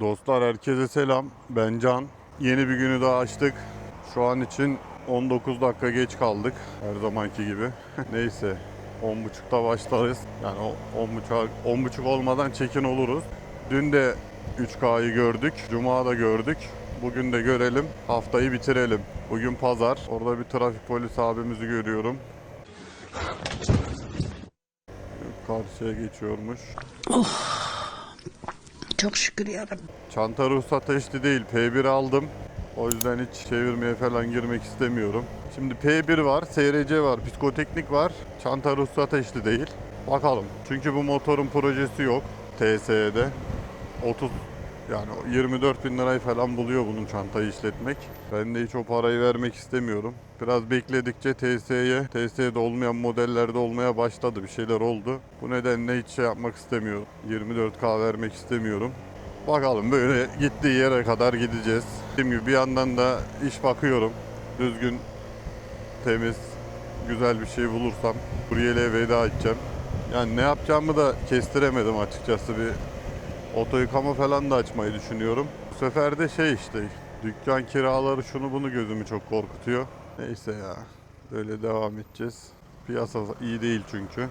Dostlar herkese selam. Ben Can. Yeni bir günü daha açtık. Şu an için 19 dakika geç kaldık. Her zamanki gibi. Neyse. 10.30'da başlarız. Yani o 10.30 10.30 olmadan çekin oluruz. Dün de 3K'yı gördük. Cuma da gördük. Bugün de görelim. Haftayı bitirelim. Bugün pazar. Orada bir trafik polis abimizi görüyorum. Karşıya geçiyormuş. Çok şükür yarabbim. Çanta ruhsat eşli değil. P1 aldım. O yüzden hiç çevirmeye falan girmek istemiyorum. Şimdi P1 var, SRC var, psikoteknik var. Çanta ruhsat eşli değil. Bakalım. Çünkü bu motorun projesi yok. TSE'de. 30 yani 24 bin lirayı falan buluyor bunun çantayı işletmek. Ben de hiç o parayı vermek istemiyorum. Biraz bekledikçe TSE'ye, TSE'de olmayan modellerde olmaya başladı. Bir şeyler oldu. Bu nedenle hiç şey yapmak istemiyorum. 24K vermek istemiyorum. Bakalım böyle gittiği yere kadar gideceğiz. Dediğim gibi bir yandan da iş bakıyorum. Düzgün, temiz, güzel bir şey bulursam kuryeliğe veda edeceğim. Yani ne yapacağımı da kestiremedim açıkçası. Bir oto yıkama falan da açmayı düşünüyorum. Bu sefer de şey işte dükkan kiraları şunu bunu gözümü çok korkutuyor. Neyse ya böyle devam edeceğiz. Piyasa iyi değil çünkü.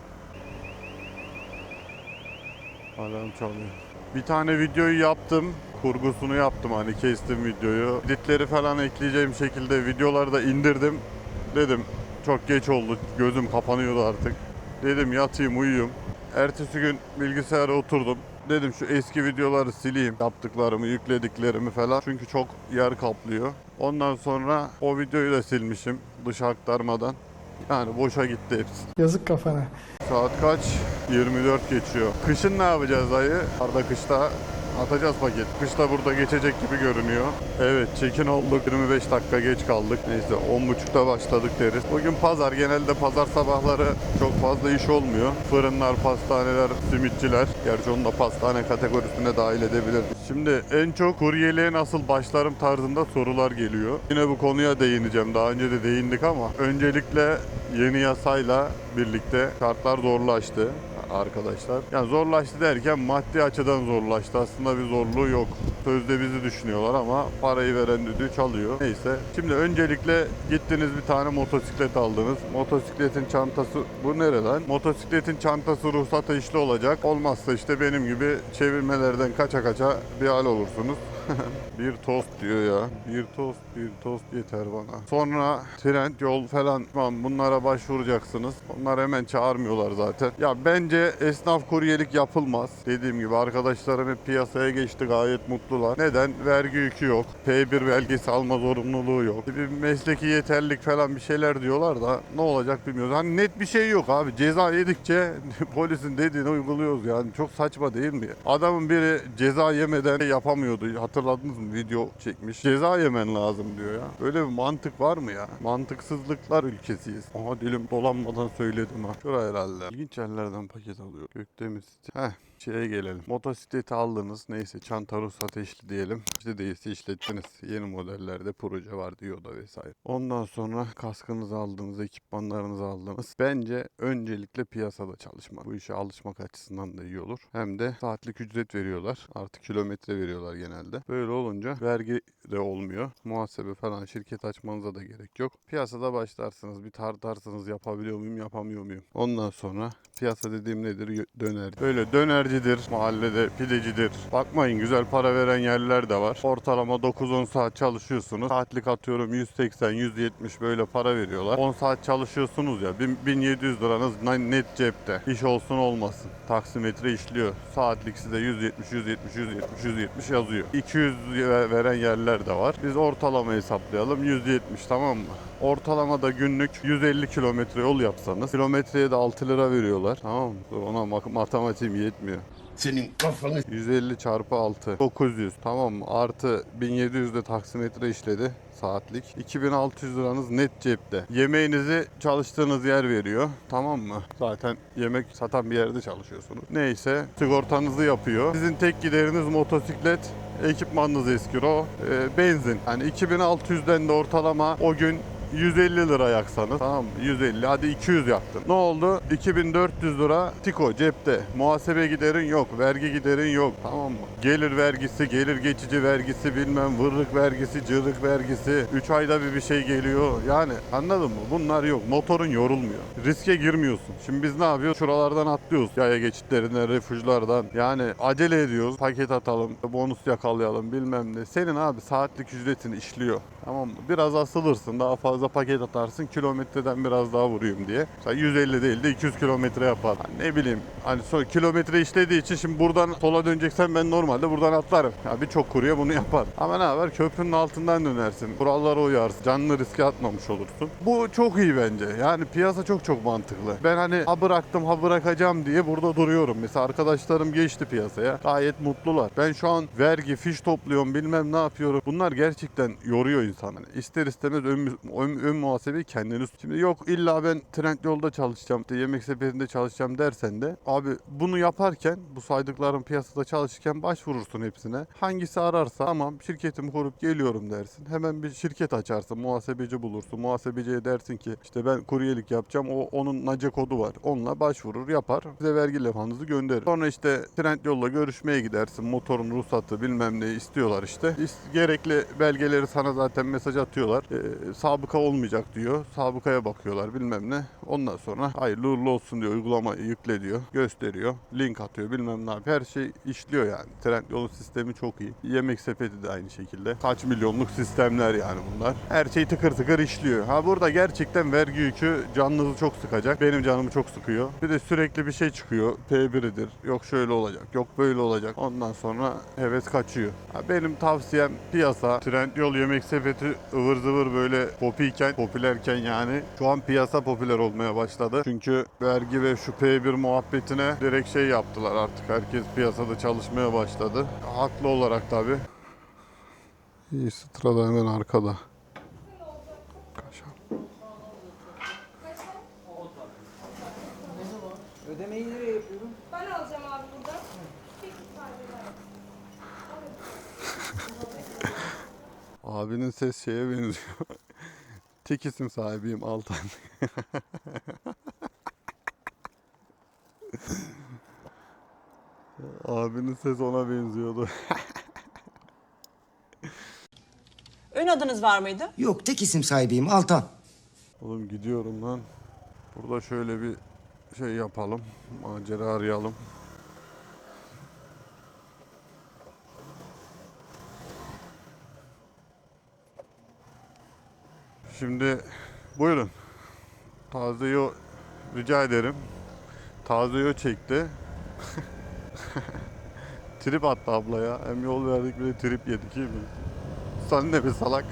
Alarm çalıyor. Bir tane videoyu yaptım. Kurgusunu yaptım hani kestim videoyu. Editleri falan ekleyeceğim şekilde videoları da indirdim. Dedim çok geç oldu. Gözüm kapanıyordu artık. Dedim yatayım uyuyayım. Ertesi gün bilgisayara oturdum. Dedim şu eski videoları sileyim. Yaptıklarımı, yüklediklerimi falan. Çünkü çok yer kaplıyor. Ondan sonra o videoyu da silmişim dış aktarmadan. Yani boşa gitti hepsi. Yazık kafana. Saat kaç? 24 geçiyor. Kışın ne yapacağız ayı? Arda kışta atacağız paket. Kışta burada geçecek gibi görünüyor. Evet çekin olduk. 25 dakika geç kaldık. Neyse 10.30'da başladık deriz. Bugün pazar. Genelde pazar sabahları çok fazla iş olmuyor. Fırınlar, pastaneler, simitçiler. Gerçi onu da pastane kategorisine dahil edebiliriz. Şimdi en çok kuryeliğe nasıl başlarım tarzında sorular geliyor. Yine bu konuya değineceğim. Daha önce de değindik ama öncelikle yeni yasayla birlikte şartlar zorlaştı arkadaşlar. Yani zorlaştı derken maddi açıdan zorlaştı. Aslında bir zorluğu yok. Sözde bizi düşünüyorlar ama parayı veren düdüğü çalıyor. Neyse. Şimdi öncelikle gittiniz bir tane motosiklet aldınız. Motosikletin çantası bu nere lan? Motosikletin çantası ruhsata işli olacak. Olmazsa işte benim gibi çevirmelerden kaça kaça bir hal olursunuz. bir tost diyor ya. Bir tost, bir tost yeter bana. Sonra trend yol falan bunlara başvuracaksınız. Onlar hemen çağırmıyorlar zaten. Ya bence esnaf kuryelik yapılmaz. Dediğim gibi arkadaşlarım hep piyasaya geçti gayet mutlular. Neden? Vergi yükü yok. P1 belgesi alma zorunluluğu yok. Bir mesleki yeterlilik falan bir şeyler diyorlar da ne olacak bilmiyoruz. Hani net bir şey yok abi. Ceza yedikçe polisin dediğini uyguluyoruz yani. Çok saçma değil mi? Adamın biri ceza yemeden yapamıyordu. Hatırladınız mı? Video çekmiş. Ceza yemen lazım diyor ya. Böyle bir mantık var mı ya? Mantıksızlıklar ülkesiyiz. Aha dilim dolanmadan söyledim ha. Şura herhalde. İlginç yerlerden paket alıyor. Gökdemir City. Heh. Şeye gelelim. Motosikleti aldınız. Neyse çanta ruhsat eşli diyelim. İşte değilse işlettiniz. Yeni modellerde proje var diyor da vesaire. Ondan sonra kaskınızı aldınız, ekipmanlarınızı aldınız. Bence öncelikle piyasada çalışmak. Bu işe alışmak açısından da iyi olur. Hem de saatlik ücret veriyorlar. Artı kilometre veriyorlar genelde. Böyle olunca vergi de olmuyor. Muhasebe falan şirket açmanıza da gerek yok. Piyasada başlarsınız. Bir tartarsınız yapabiliyor muyum yapamıyor muyum. Ondan sonra piyasa dediğim nedir? Döner. Böyle dönercidir, mahallede pidecidir. Bakmayın güzel para veren yerler de var. Ortalama 9-10 saat çalışıyorsunuz. Saatlik atıyorum 180-170 böyle para veriyorlar. 10 saat çalışıyorsunuz ya bin- 1700 liranız net cepte. İş olsun olmasın. Taksimetre işliyor. Saatlik size 170, 170, 170, 170 yazıyor. 200 ve- veren yerler de var. Biz ortalama hesaplayalım. 170 tamam mı? Ortalamada günlük 150 kilometre yol yapsanız kilometreye de 6 lira veriyorlar. Tamam mı? Ona matematiğim yetmiyor. Senin kafanı 150 çarpı 6 900 tamam mı? Artı 1700 de taksimetre işledi saatlik. 2600 liranız net cepte. Yemeğinizi çalıştığınız yer veriyor. Tamam mı? Zaten yemek satan bir yerde çalışıyorsunuz. Neyse sigortanızı yapıyor. Sizin tek gideriniz motosiklet ekipmanınız eskiro, e, benzin. Yani 2600'den de ortalama o gün 150 lira yaksanız tamam mı? 150 hadi 200 yaktın. Ne oldu? 2400 lira tiko cepte. Muhasebe giderin yok, vergi giderin yok tamam mı? Gelir vergisi, gelir geçici vergisi bilmem vırrık vergisi, cırrık vergisi. 3 ayda bir bir şey geliyor. Yani anladın mı? Bunlar yok. Motorun yorulmuyor. Riske girmiyorsun. Şimdi biz ne yapıyoruz? Şuralardan atlıyoruz. Yaya geçitlerinden, refüjlardan. Yani acele ediyoruz. Paket atalım, bonus yakalayalım bilmem ne. Senin abi saatlik ücretin işliyor. Tamam mı? Biraz asılırsın. Daha fazla paket atarsın. Kilometreden biraz daha vurayım diye. Mesela 150 değil de 200 kilometre yapar. Hani ne bileyim. Hani so kilometre işlediği için şimdi buradan sola döneceksen ben normalde buradan atlarım. Ya birçok kurye bunu yapar. Ama ne haber? Köprünün altından dönersin. Kurallara uyarsın. Canını riske atmamış olursun. Bu çok iyi bence. Yani piyasa çok çok mantıklı. Ben hani ha bıraktım ha bırakacağım diye burada duruyorum. Mesela arkadaşlarım geçti piyasaya. Gayet mutlular. Ben şu an vergi, fiş topluyorum bilmem ne yapıyorum. Bunlar gerçekten yoruyor insanı. İster istemez ön, ön, ön muhasebeyi kendiniz. Şimdi yok illa ben trend yolda çalışacağım, işte yemek sepetinde çalışacağım dersen de abi bunu yaparken bu saydıklarım piyasada çalışırken başvurursun hepsine. Hangisi ararsa tamam şirketimi kurup geliyorum dersin. Hemen bir şirket açarsın, muhasebeci bulursun. Muhasebeciye dersin ki işte ben kuryelik yapacağım. O onun nace kodu var. Onunla başvurur, yapar. Size vergi levhanızı gönderir. Sonra işte trend yolla görüşmeye gidersin. Motorun ruhsatı bilmem ne istiyorlar işte. Gerekli belgeleri sana zaten mesaj atıyorlar. Ee, sabıka olmayacak diyor. Sabıkaya bakıyorlar bilmem ne. Ondan sonra hayırlı uğurlu olsun diyor. Uygulamayı yükle diyor. Gösteriyor. Link atıyor bilmem ne yapıyor. Her şey işliyor yani. Trend yolun sistemi çok iyi. Yemek sepeti de aynı şekilde. Kaç milyonluk sistemler yani bunlar. Her şey tıkır tıkır işliyor. Ha burada gerçekten vergi yükü canınızı çok sıkacak. Benim canımı çok sıkıyor. Bir de sürekli bir şey çıkıyor. P1'idir. Yok şöyle olacak. Yok böyle olacak. Ondan sonra heves kaçıyor. Ha benim tavsiyem piyasa. Trend yol yemek sepeti ıvır zıvır böyle popiyken, popülerken yani. Şu an piyasa popüler olmaya başladı. Çünkü vergi ve şu P1 muhabbetine direkt şey yaptılar artık. Herkes piyasada çalışmaya başladı. Haklı olarak tabii. İyi sırada hemen arkada. Kaşar. Ödemeyi nereye yapıyorum? Ben alacağım abi buradan. Abinin ses şeye benziyor. Tek isim sahibiyim Altan. Abinin sesi ona benziyordu. Ön adınız var mıydı? Yok tek isim sahibiyim Altan. Oğlum gidiyorum lan. Burada şöyle bir şey yapalım. Macera arayalım. Şimdi buyurun. Taze yo rica ederim. Taze yo çekti. trip attı abla ya. Hem yol verdik bir de trip yedik iyi mi? Sen de bir salak.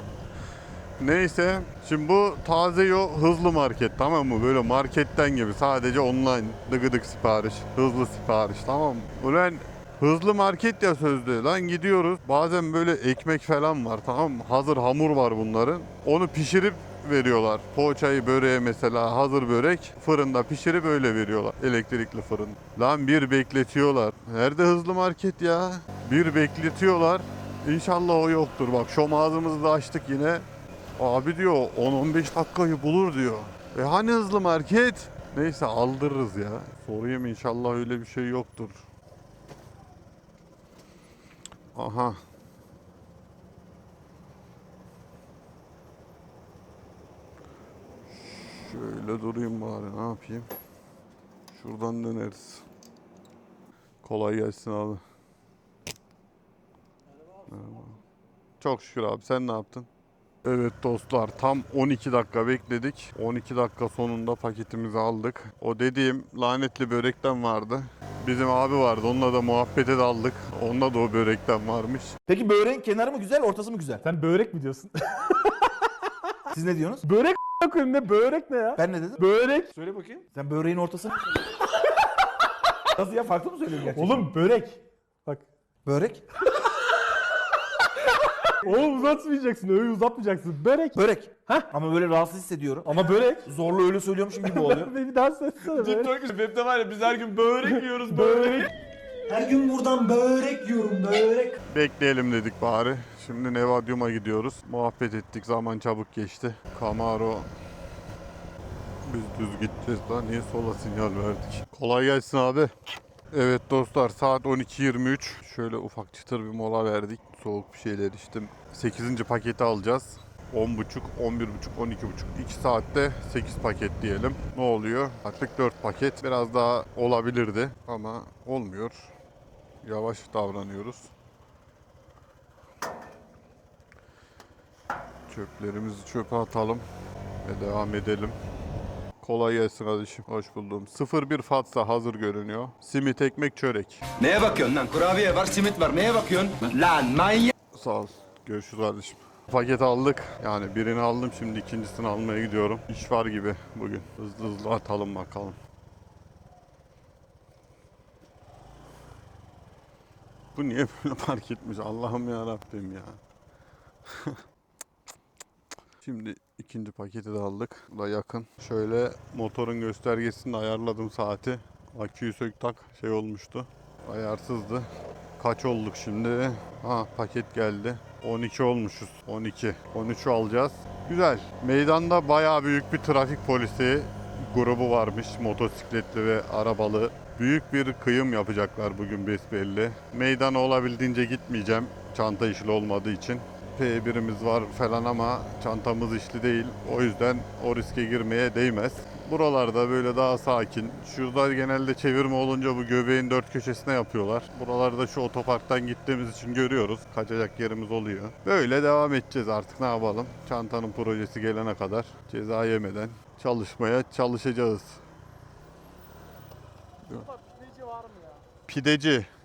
Neyse şimdi bu taze yo hızlı market tamam mı? Böyle marketten gibi sadece online dıgıdık sipariş, hızlı sipariş tamam mı? Ulan hızlı market ya sözde lan gidiyoruz bazen böyle ekmek falan var tamam mı? Hazır hamur var bunların onu pişirip veriyorlar. Poğaçayı böreğe mesela hazır börek fırında pişirip öyle veriyorlar. Elektrikli fırın. Lan bir bekletiyorlar. Nerede hızlı market ya? Bir bekletiyorlar. İnşallah o yoktur. Bak şom ağzımızı da açtık yine. Abi diyor 10-15 dakikayı bulur diyor. E hani hızlı market? Neyse aldırırız ya. Sorayım inşallah öyle bir şey yoktur. Aha. Şöyle durayım bari ne yapayım. Şuradan döneriz. Kolay gelsin abi. Merhaba. Çok şükür abi sen ne yaptın? Evet dostlar tam 12 dakika bekledik. 12 dakika sonunda paketimizi aldık. O dediğim lanetli börekten vardı. Bizim abi vardı onunla da muhabbete daldık. Onda da o börekten varmış. Peki böreğin kenarı mı güzel, ortası mı güzel? Sen börek mi diyorsun? Siz ne diyorsunuz? börek koyayım ne börek ne ya? Ben ne dedim? Börek. Söyle bakayım. Sen böreğin ortasını Nasıl ya farklı mı söylüyorum gerçekten? Oğlum börek. Bak. Börek? Oğlum uzatmayacaksın. Öyle uzatmayacaksın. Börek. Börek. Hah. Ama böyle rahatsız hissediyorum. Ama börek. Zorla öyle söylüyormuşum gibi oluyor. bir daha söylesene börek. Web'de var ya biz her gün börek yiyoruz Börek. Her gün buradan börek yiyorum börek. Bekleyelim dedik bari. Şimdi Nevadyum'a gidiyoruz. Muhabbet ettik. Zaman çabuk geçti. Camaro biz düz gideceğiz daha niye sola sinyal verdik. Kolay gelsin abi. Evet dostlar saat 12.23. Şöyle ufak çıtır bir mola verdik. Soğuk bir şeyler içtim. 8. paketi alacağız. 10.30, 11.30, 12.30. 2 saatte 8 paket diyelim. Ne oluyor? Artık 4 paket. Biraz daha olabilirdi ama olmuyor. Yavaş davranıyoruz. Çöplerimizi çöpe atalım ve devam edelim. Kolay gelsin kardeşim. Hoş buldum. 01 Fatsa hazır görünüyor. Simit, ekmek, çörek. Neye bakıyorsun lan? Kurabiye var, simit var. Neye bakıyorsun? Lan manyak. Sağ ol. Görüşürüz kardeşim. Paket aldık. Yani birini aldım şimdi ikincisini almaya gidiyorum. İş var gibi bugün. Hızlı hızlı atalım bakalım. Bu niye böyle park etmiş Allah'ım ya Rabbim ya. Şimdi ikinci paketi de aldık. Bu da yakın. Şöyle motorun göstergesini ayarladım saati. Aküyü sök tak şey olmuştu. Ayarsızdı. Kaç olduk şimdi? Ha paket geldi. 12 olmuşuz. 12. 13'ü alacağız. Güzel. Meydanda bayağı büyük bir trafik polisi grubu varmış. Motosikletli ve arabalı. Büyük bir kıyım yapacaklar bugün besbelli. Meydana olabildiğince gitmeyeceğim. Çanta işli olmadığı için. P1'imiz var falan ama çantamız işli değil. O yüzden o riske girmeye değmez. Buralarda böyle daha sakin. Şurada genelde çevirme olunca bu göbeğin dört köşesine yapıyorlar. Buralarda şu otoparktan gittiğimiz için görüyoruz. Kaçacak yerimiz oluyor. Böyle devam edeceğiz artık ne yapalım. Çantanın projesi gelene kadar ceza yemeden çalışmaya çalışacağız. Pideci.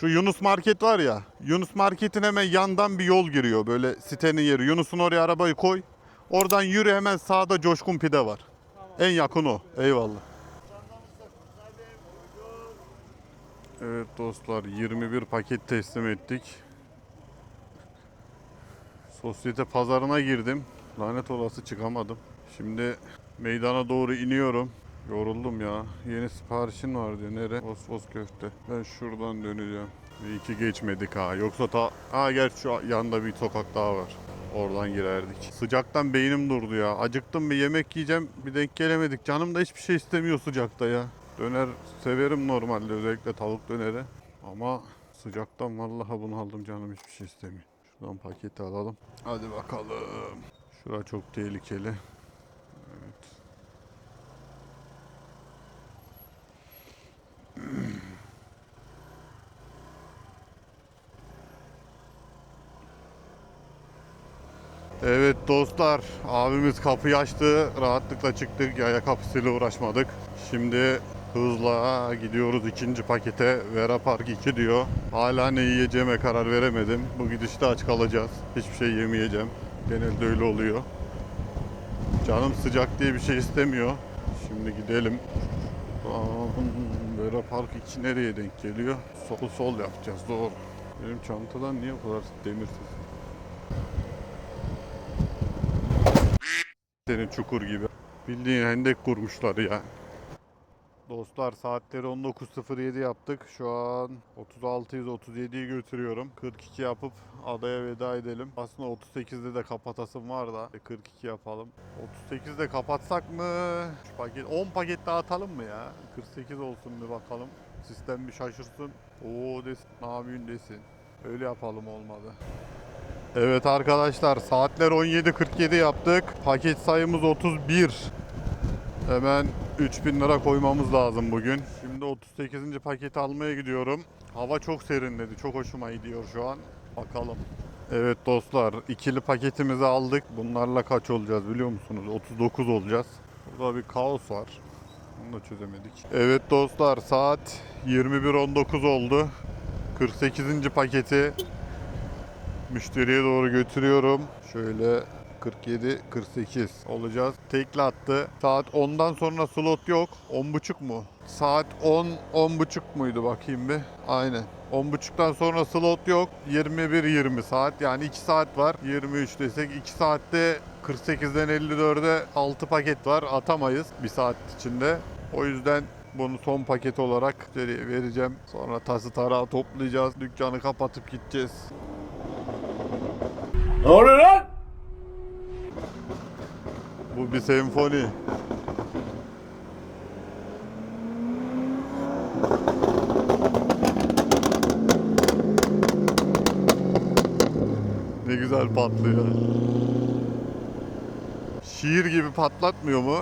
Şu Yunus Market var ya. Yunus Market'in hemen yandan bir yol giriyor. Böyle sitenin yeri. Yunus'un oraya arabayı koy. Oradan yürü hemen sağda Coşkun Pide var. En yakın o. Eyvallah. Evet dostlar 21 paket teslim ettik. Sosyete pazarına girdim. Lanet olası çıkamadım. Şimdi meydana doğru iniyorum. Yoruldum ya. Yeni siparişin var diyor. Nere? Vosvos köfte. Ben şuradan döneceğim. İyi ki geçmedik ha. Yoksa ta... Ha gerçi şu yanda bir sokak daha var. Oradan girerdik. Sıcaktan beynim durdu ya. Acıktım bir yemek yiyeceğim. Bir denk gelemedik. Canım da hiçbir şey istemiyor sıcakta ya. Döner severim normalde özellikle tavuk döneri. Ama sıcaktan vallahi bunu aldım canım hiçbir şey istemiyor. Şuradan paketi alalım. Hadi bakalım. Şura çok tehlikeli. Evet dostlar, abimiz kapıyı açtı. Rahatlıkla çıktık. Yaya kapısıyla uğraşmadık. Şimdi hızla gidiyoruz ikinci pakete. Vera Park 2 diyor. Hala ne yiyeceğime karar veremedim. Bu gidişte aç kalacağız. Hiçbir şey yemeyeceğim. Genelde öyle oluyor. Canım sıcak diye bir şey istemiyor. Şimdi gidelim. Vera Park 2 nereye denk geliyor? Sol sol yapacağız doğru. Benim çantadan niye bu kadar demirsiz? Senin çukur gibi. Bildiğin hendek kurmuşlar ya. Dostlar saatleri 19.07 yaptık. Şu an 36'yız 37'yi götürüyorum. 42 yapıp adaya veda edelim. Aslında 38'de de kapatasım var da 42 yapalım. 38'de kapatsak mı? Şu paket 10 paket daha atalım mı ya? 48 olsun bir bakalım. Sistem bir şaşırsın. Oo desin. Ne yapıyorsun desin. Öyle yapalım olmadı. Evet arkadaşlar saatler 17.47 yaptık. Paket sayımız 31. Hemen 3000 lira koymamız lazım bugün. Şimdi 38. paketi almaya gidiyorum. Hava çok serinledi. Çok hoşuma gidiyor şu an. Bakalım. Evet dostlar ikili paketimizi aldık. Bunlarla kaç olacağız biliyor musunuz? 39 olacağız. Burada bir kaos var. Bunu da çözemedik. Evet dostlar saat 21.19 oldu. 48. paketi Müşteriye doğru götürüyorum. Şöyle 47 48 olacağız. Tekli attı. Saat 10'dan sonra slot yok. 10.30 mu? Saat 10 10.30 muydu bakayım bir. Aynen. 10.30'dan sonra slot yok. 21 20 saat. Yani 2 saat var. 23 desek 2 saatte 48'den 54'e 6 paket var. Atamayız bir saat içinde. O yüzden Bunu son paket olarak vereceğim. Sonra tası tarağı toplayacağız. Dükkanı kapatıp gideceğiz. Ne oluyor lan? Bu bir senfoni. Ne güzel patlıyor. Şiir gibi patlatmıyor mu?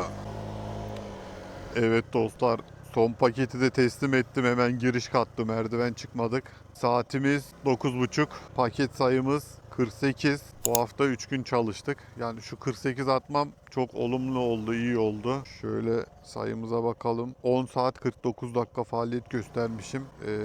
Evet dostlar son paketi de teslim ettim hemen giriş kattı merdiven çıkmadık. Saatimiz 9.30 paket sayımız 48. Bu hafta 3 gün çalıştık. Yani şu 48 atmam çok olumlu oldu, iyi oldu. Şöyle sayımıza bakalım. 10 saat 49 dakika faaliyet göstermişim. Ee,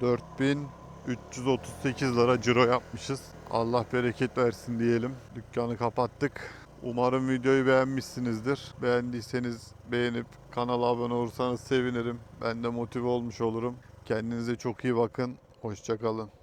4338 lira ciro yapmışız. Allah bereket versin diyelim. Dükkanı kapattık. Umarım videoyu beğenmişsinizdir. Beğendiyseniz beğenip kanala abone olursanız sevinirim. Ben de motive olmuş olurum. Kendinize çok iyi bakın. Hoşçakalın.